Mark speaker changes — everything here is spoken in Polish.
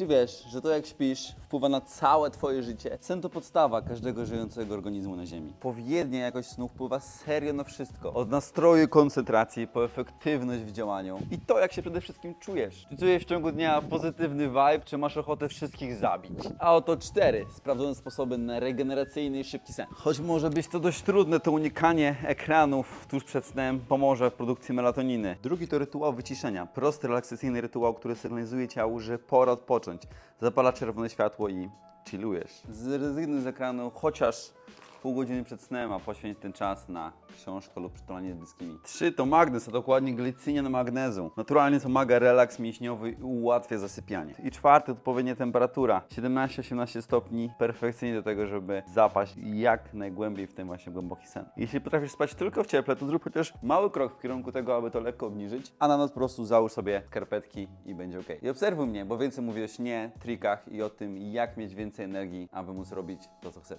Speaker 1: Czy wiesz, że to jak śpisz wpływa na całe twoje życie? Sen to podstawa każdego żyjącego organizmu na Ziemi. Odpowiednia jakość snu wpływa serio na wszystko. Od nastroju, koncentracji, po efektywność w działaniu. I to, jak się przede wszystkim czujesz. Czy czujesz w ciągu dnia pozytywny vibe, czy masz ochotę wszystkich zabić? A oto cztery sprawdzone sposoby na regeneracyjny i szybki sen. Choć może być to dość trudne, to unikanie ekranów tuż przed snem pomoże w produkcji melatoniny. Drugi to rytuał wyciszenia. Prosty, relaksacyjny rytuał, który sygnalizuje ciału, że pora odpocząć. Zapala czerwone światło i chillujesz. Zrezygnuj z ekranu chociaż pół godziny przed snem, a poświęć ten czas na książkę lub przytulanie z bliskimi. Trzy to magnez, a dokładnie glicynian magnezu. Naturalnie pomaga relaks mięśniowy i ułatwia zasypianie. I czwarty odpowiednia temperatura. 17-18 stopni, perfekcyjnie do tego, żeby zapaść jak najgłębiej w ten właśnie głęboki sen. Jeśli potrafisz spać tylko w cieple, to zrób chociaż mały krok w kierunku tego, aby to lekko obniżyć, a na noc po prostu załóż sobie skarpetki i będzie ok. I obserwuj mnie, bo więcej mówię o śnie, trikach i o tym, jak mieć więcej energii, aby móc robić to, co chcesz.